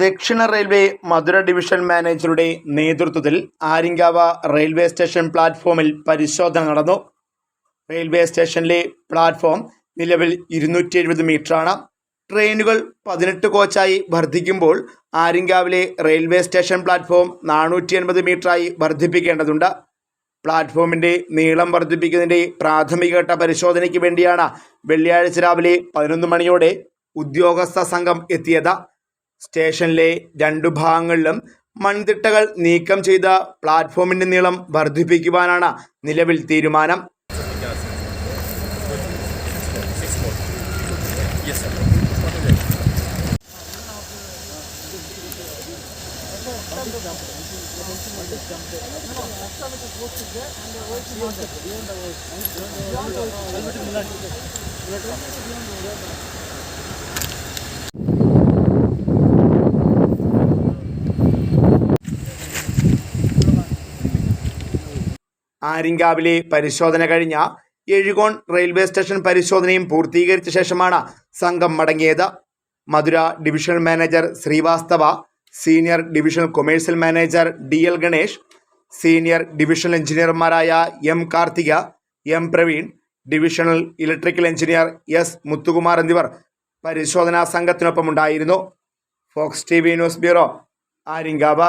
ദക്ഷിണ റെയിൽവേ മധുര ഡിവിഷൻ മാനേജറുടെ നേതൃത്വത്തിൽ ആര്യങ്കാവ റെയിൽവേ സ്റ്റേഷൻ പ്ലാറ്റ്ഫോമിൽ പരിശോധന നടന്നു. റെയിൽവേ സ്റ്റേഷനിലെ പ്ലാറ്റ്ഫോം നിലവിൽ ഇരുന്നൂറ്റി എഴുപത് മീറ്ററാണ്. ട്രെയിനുകൾ പതിനെട്ട് കോച്ചായി വർദ്ധിക്കുമ്പോൾ ആര്യങ്കാവിലെ റെയിൽവേ സ്റ്റേഷൻ പ്ലാറ്റ്ഫോം നാനൂറ്റി എൺപത് മീറ്ററായി വർദ്ധിപ്പിക്കേണ്ടതുണ്ട്. പ്ലാറ്റ്ഫോമിന്റെ നീളം വർദ്ധിപ്പിക്കുന്നതിന്റെ പ്രാഥമികഘട്ട പരിശോധനയ്ക്ക് വേണ്ടിയാണ് വെള്ളിയാഴ്ച രാവിലെ പതിനൊന്ന് മണിയോടെ ഉദ്യോഗസ്ഥ സംഘം എത്തിയത്. സ്റ്റേഷനിലെ രണ്ടു ഭാഗങ്ങളിലും മൺതിട്ടകൾ നീക്കം ചെയ്ത പ്ലാറ്റ്ഫോമിന്റെ നീളം വർദ്ധിപ്പിക്കുവാനാണ് നിലവിൽ തീരുമാനം. ആര്യങ്കാവിലെ പരിശോധന കഴിഞ്ഞ എഴുകോൺ റെയിൽവേ സ്റ്റേഷൻ പരിശോധനയും പൂർത്തീകരിച്ച ശേഷമാണ് സംഘം മടങ്ങിയത്. Madurai divisional manager Srivastava senior divisional commercial manager D L Ganesh senior divisional എഞ്ചിനീയർമാരായ M Karthika M Praveen divisional electrical engineer S Muthukumar എന്നിവർ പരിശോധനാ സംഘത്തിനൊപ്പമുണ്ടായിരുന്നു. Fox T V news bureau Aryankavu.